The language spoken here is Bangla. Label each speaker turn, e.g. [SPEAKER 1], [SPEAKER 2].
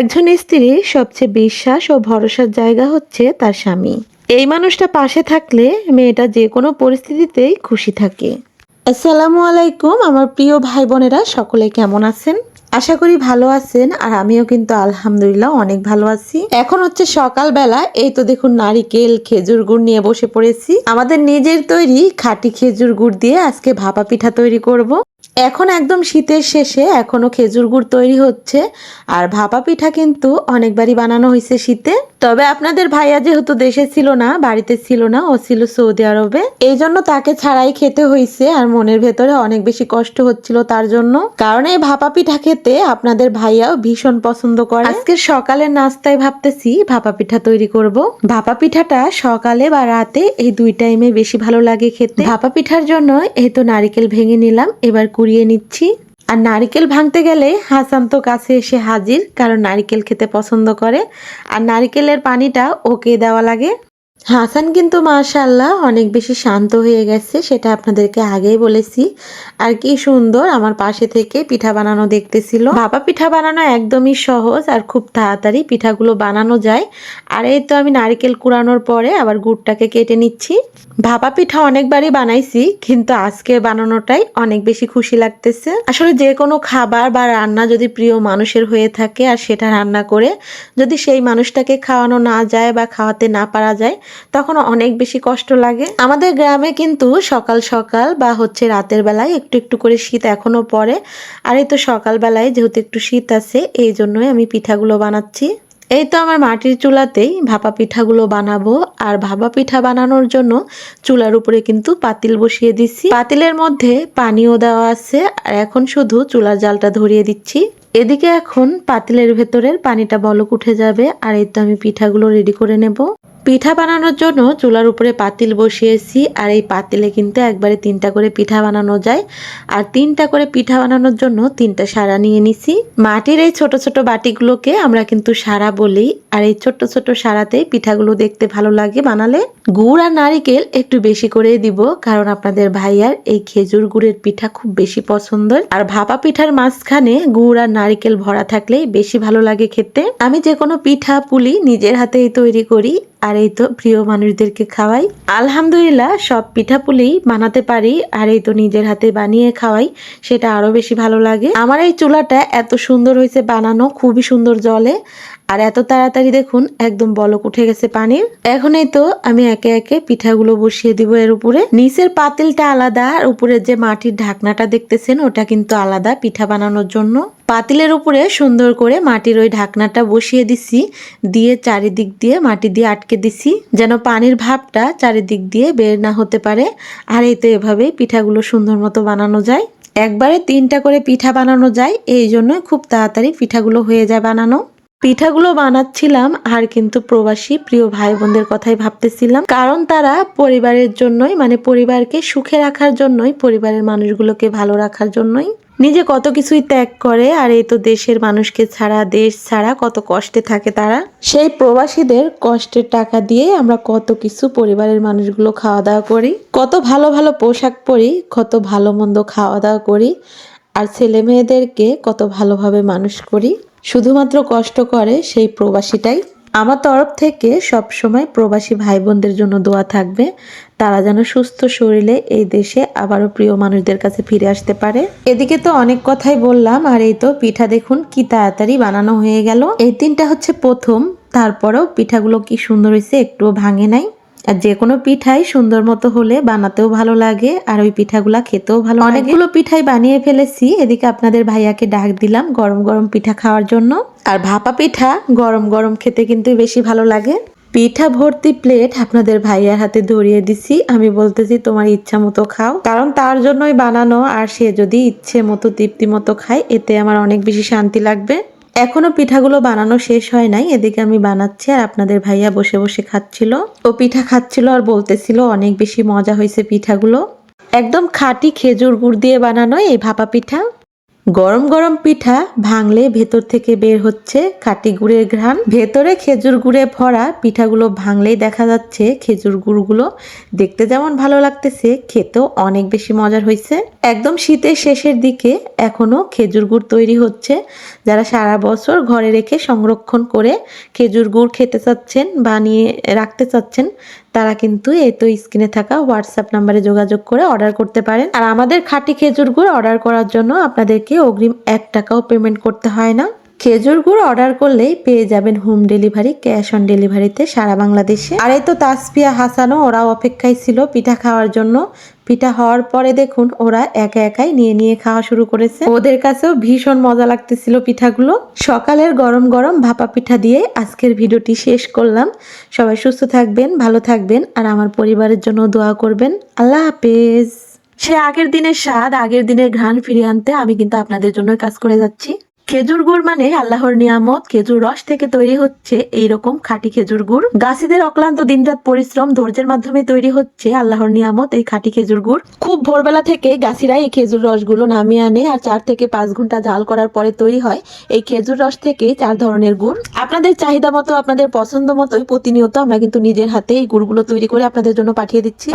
[SPEAKER 1] একজন স্ত্রীর সবচেয়ে বিশ্বাস ও ভরসার জায়গা হচ্ছে তার স্বামী। এই মানুষটা পাশে থাকলে মেয়েটা যে কোনো পরিস্থিতিতেই খুশি থাকে। আসসালামু আলাইকুম, আমার প্রিয় ভাই বোনেরা সকলে কেমন আছেন? আশা করি ভালো আছেন আর আমিও কিন্তু আলহামদুলিল্লাহ অনেক ভালো আছি। এখন হচ্ছে সকালবেলা, এই তো দেখুন নারিকেল, খেজুর গুড় নিয়ে বসে পড়েছি। আমাদের নিজের তৈরি খাঁটি খেজুর গুড় দিয়ে আজকে ভাপা পিঠা তৈরি করব। এখন একদম শীতের শেষে এখনও খেজুর গুড় তৈরি হচ্ছে, আর ভাপা পিঠা কিন্তু অনেকবারই বানানো হয়েছে শীতে। তবে আপনাদের ভাইয়া যেহেতু দেশে ছিল না, বাড়িতে ছিল না, ও ছিল সৌদি আরবে। এই জন্য তাকে ছাড়াই খেতে হয়েছে, আর মনের ভেতরে অনেক বেশি কষ্ট হচ্ছিল তার জন্য। কারণ এই ভাপা পিঠা খেতে আপনাদের ভাইয়াও ভীষণ পছন্দ করে। আজকে সকালের নাস্তায় ভাবতেছি, ভাপা পিঠা তৈরি করব। ভাপা পিঠাটা সকালে বা রাতে এই দুই টাইমে বেশি ভালো লাগে খেতে। ভাপা পিঠার জন্য এই তো নারিকেল ভেঙে নিলাম, এবার কুড়িয়ে নিচ্ছি। আর নারিকেল ভাঙতে গেলে হাসান তো কাছে এসে হাজির, কারণ নারিকেল খেতে পছন্দ করে। আর নারিকেলের পানিটা ওকে দেওয়া লাগে। হাসান কিন্তু মাশাল্লাহ অনেক বেশি শান্ত হয়ে গেছে, সেটা আপনাদেরকে আগেই বলেছি। আর কি সুন্দর আমার পাশে থেকে পিঠা বানানো দেখতেছিল। ভাপা পিঠা বানানো একদমই সহজ আর খুব তাড়াতাড়ি পিঠাগুলো বানানো যায়। আর এই তো আমি নারিকেল কুড়ানোর পরে আবার গুড়টাকে কেটে নিচ্ছি। ভাপা পিঠা অনেকবারই বানাইছি, কিন্তু আজকে বানানোটাই অনেক বেশি খুশি লাগতেছে। আসলে যে কোনো খাবার বা রান্না যদি প্রিয় মানুষের হয়ে থাকে আর সেটা রান্না করে যদি সেই মানুষটাকে খাওয়ানো না যায় বা খাওয়াতে না পারা যায় তখন অনেক বেশি কষ্ট লাগে। আমাদের গ্রামে কিন্তু সকাল সকাল বা হচ্ছে রাতের বেলায় একটু একটু করে শীত এখনও পড়ে। আর এই তো সকালবেলায় যেহেতু একটু শীত আছে, এই জন্যই আমি পিঠাগুলো বানাচ্ছি। এই তো আমার মাটির চুলাতেই ভাপা পিঠাগুলো বানাবো। আর ভাপা পিঠা বানানোর জন্য চুলার উপরে কিন্তু পাতিল বসিয়ে দিচ্ছি। পাতিলের মধ্যে পানিও দেওয়া আছে। আর এখন শুধু চুলার জালটা ধরিয়ে দিচ্ছি। এদিকে এখন পাতিলের ভেতরের পানিটা বলক উঠে যাবে। আর এই তো আমি পিঠাগুলো রেডি করে নেব। পিঠা বানানোর জন্য চুলার উপরে পাতিল বসিয়েছি, আর এই পাতিলে কিন্তু একবারে তিনটা করে পিঠা বানানো যায়। আর তিনটা করে পিঠা বানানোর জন্য তিনটা সারা নিয়ে নিছি। মাটির এই ছোট ছোট বাটিগুলোকে আমরা কিন্তু সারা বলি, আর এই ছোট্ট ছোট্ট সারাতেই পিঠাগুলো দেখতে ভালো লাগে। বানালে গুড় আর নারিকেল একটু বেশি করে দিব, কারণ আপনাদের ভাইয়ার এই খেজুর গুড়ের পিঠা খুব বেশি পছন্দের। আর ভাপা পিঠার মাঝখানে গুড় আর নারিকেল ভরা থাকলেই বেশি ভালো লাগে খেতে। আমি যে কোনো পিঠা পুলি নিজের হাতেই তৈরি করি আর এই তো প্রিয় মানুষদেরকে খাওয়াই। আলহামদুলিল্লাহ, সব পিঠাপুলি বানাতে পারি আর এই তো নিজের হাতে বানিয়ে খাওয়াই, সেটা আরও বেশি ভালো লাগে। আমার এই চুলাটা এত সুন্দর হয়েছে বানানো, খুবই সুন্দর জলে। আর এত তাড়াতাড়ি দেখুন, একদম বলক উঠে গেছে পানির। এখন এই তো আমি একে একে পিঠাগুলো বসিয়ে দিব এর উপরে। নিচের পাতিলটা আলাদা, আর উপরের যে মাটির ঢাকনাটা দেখতেছেন, ওটা কিন্তু আলাদা পিঠা বানানোর জন্য। পাতিলের উপরে সুন্দর করে মাটির ওই ঢাকনাটা বসিয়ে দিছি, দিয়ে চারিদিক দিয়ে মাটি দিয়ে আটকে দিছি, যেন পানির ভাবটা চারিদিক দিয়ে বের না হতে পারে। আর এই তো এভাবেই পিঠাগুলো সুন্দর মতো বানানো যায়। একবারে তিনটা করে পিঠা বানানো যায়, এই জন্য খুব তাড়াতাড়ি পিঠাগুলো হয়ে যায় বানানো। পিঠাগুলো বানাচ্ছিলাম আর কিন্তু প্রবাসী প্রিয় ভাই বোনদের কথাই ভাবতেছিলাম। কারণ তারা পরিবারের জন্যই মানে পরিবারকে সুখে রাখার জন্যই, পরিবারের মানুষগুলোকে ভালো রাখার জন্যই নিজে কত কিছুই ত্যাগ করে আর এই তো দেশের মানুষকে ছাড়া, দেশ ছাড়া কত কষ্টে থাকে তারা। সেই প্রবাসীদের কষ্টের টাকা দিয়ে আমরা কত কিছু পরিবারের মানুষগুলো খাওয়া দাওয়া করি, কত ভালো ভালো পোশাক পরি, কত ভালো মন্দ খাওয়া দাওয়া করি, আর ছেলে মেয়েদেরকে কত ভালোভাবে মানুষ করি। শুধুমাত্র কষ্ট করে সেই প্রবাসীটাই। আমার তরফ থেকে সব সময় প্রবাসী ভাই বোনদের জন্য দোয়া থাকবে, তারা যেন সুস্থ শরীরে এই দেশে আবারও প্রিয় মানুষদের কাছে ফিরে আসতে পারে। এদিকে তো অনেক কথাই বললাম, আর এই তো পিঠা দেখুন কি তাড়াতাড়ি বানানো হয়ে গেল। এই তিনটা হচ্ছে প্রথম, তারপরেও পিঠাগুলো কি সুন্দর হয়েছে একটুও ভাঙে নাই। আর যে কোনো পিঠাই সুন্দর মতো হলে বানাতেও ভালো লাগে, আর ওই পিঠাগুলা খেতেও ভালো অনেকগুলো পিঠাই বানিয়ে ফেলেছি, এদিকে আপনাদের ভাইয়াকে ডাক দিলাম গরম গরম পিঠা খাওয়ার জন্য। আর ভাপা পিঠা গরম গরম খেতে কিন্তু বেশি ভালো লাগে। পিঠা ভর্তি প্লেট আপনাদের ভাইয়ার হাতে ধরিয়ে দিছি, আমি বলতেছি তোমার ইচ্ছা মতো খাও। কারণ তার জন্যই বানানো, আর সে যদি ইচ্ছে মতো, তৃপ্তি মতো খায়, এতে আমার অনেক বেশি শান্তি লাগবে। এখনও পিঠাগুলো বানানো শেষ হয় নাই, এদিকে আমি বানাচ্ছি আর আপনাদের ভাইয়া বসে বসে খাচ্ছিল। ও পিঠা খাচ্ছিল আর বলতেছিল অনেক বেশি মজা হয়েছে পিঠাগুলো। একদম খাঁটি খেজুর গুড় দিয়ে বানানো এই ভাপা পিঠা। গরম গরম পিঠা ভাঙলে ভেতর থেকে বের হচ্ছে খাটি গুড়ের ঘ্রাণ। ভেতরে খেজুর গুড়ে ভরা পিঠাগুলো ভাঙলেই দেখা যাচ্ছে খেজুর গুড়গুলো দেখতে যেমন ভালো লাগতেছে, খেতেও অনেক বেশি মজার হয়েছে। একদম শীতের শেষের দিকে এখনও খেজুর গুড় তৈরি হচ্ছে। যারা সারা বছর ঘরে রেখে সংরক্ষণ করে খেজুর গুড় খেতে চাচ্ছেন বানিয়ে রাখতে চাচ্ছেন তারা কিন্তু এই তো স্ক্রিনে থাকা হোয়াটসঅ্যাপ নাম্বারে যোগাযোগ করে অর্ডার করতে পারেন। আর আমাদের খাঁটি খেজুর গুড় অর্ডার করার জন্য আপনাদেরকে অগ্রিম এক টাকাও পেমেন্ট করতে হয় না। খেজুর গুড় অর্ডার করলেই পেয়ে যাবেন হোম ডেলিভারি ক্যাশ অন ডেলিভারিতে সারা বাংলাদেশে। আর এই তো তাসপিয়া হাসানও ওরাও অপেক্ষায় ছিল পিঠা খাওয়ার জন্য। পিঠা হওয়ার পরে দেখুন, ওরা একা একাই নিয়ে নিয়ে খাওয়া শুরু করেছে। ওদের কাছেও ভীষণ মজা লাগতেছিল পিঠাগুলো। সকালের গরম গরম ভাপা পিঠা দিয়ে আজকের ভিডিওটি শেষ করলাম। সবাই সুস্থ থাকবেন, ভালো থাকবেন, আর আমার পরিবারের জন্য দোয়া করবেন। আল্লাহ হাফেজ। সে আগের দিনের স্বাদ, আগের দিনের ঘ্রাণ ফিরিয়ে আনতে আমি কিন্তু আপনাদের জন্য কাজ করে যাচ্ছি। খেজুর গুড় মানে আল্লাহর নিয়ামত। খেজুর রস থেকে তৈরি হচ্ছে এইরকম খাঁটি খেজুর গুড়। গাছিদের অক্লান্ত দিনরাত পরিশ্রম ধৈর্যের মাধ্যমে তৈরি হচ্ছে আল্লাহর নিয়ামত এই খাঁটি খেজুর গুড়। খুব ভোরবেলা থেকে গাছিরা এই খেজুর রসগুলো নামিয়ে আনে আর চার থেকে পাঁচ ঘণ্টা জাল করার পরে তৈরি হয় এই খেজুর রস থেকে চার ধরনের গুড়। আপনাদের চাহিদা মতো, আপনাদের পছন্দ মতোই প্রতিনিয়ত আমরা কিন্তু নিজের হাতে এই গুড়গুলো তৈরি করে আপনাদের জন্য পাঠিয়ে দিচ্ছি।